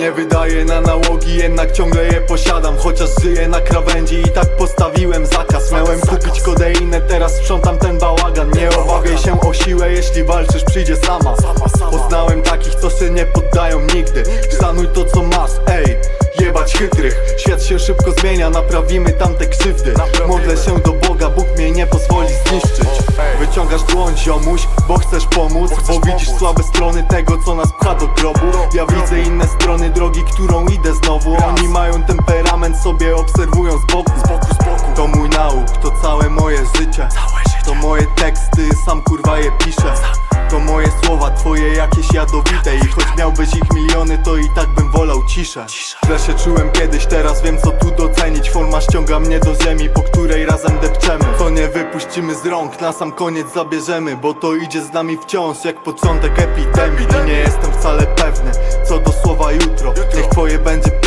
Nie wydaję na nałogi, jednak ciągle je posiadam. Chociaż żyję na krawędzi i tak postawiłem zakaz. Miałem kupić kodeinę, teraz sprzątam ten bałagan. Nie obawiaj się o siłę, jeśli walczysz przyjdzie sama. Poznałem takich, co się nie poddają nigdy. Szanuj to co masz, ej Jebać chytrych, świat się szybko zmienia Naprawimy tamte krzywdy. Modlę się do Boga, Bóg mnie nie pozwoli zniszczyć Wyciągasz dłoń ziomuś, bo chcesz pomóc Bo widzisz słabe strony tego, co nas pcha do grobu. Ja widzę inne strony drogi, którą idę znowu. Oni mają temperament, sobie obserwują z boku. To mój nauk, to całe moje życie. To moje teksty, sam kurwa je piszę. To moje słowa, twoje jakieś jadowite. I choć miałbyś ich miliony, to i tak bym wolał ciszę. Źle się czułem kiedyś, teraz wiem co tu docenić. Forma ściąga mnie do ziemi, po której spuścimy z rąk Na sam koniec zabierzemy, bo to idzie z nami wciąż Jak początek epidemii. I nie jestem wcale pewny, co do słowa jutro. Niech twoje będzie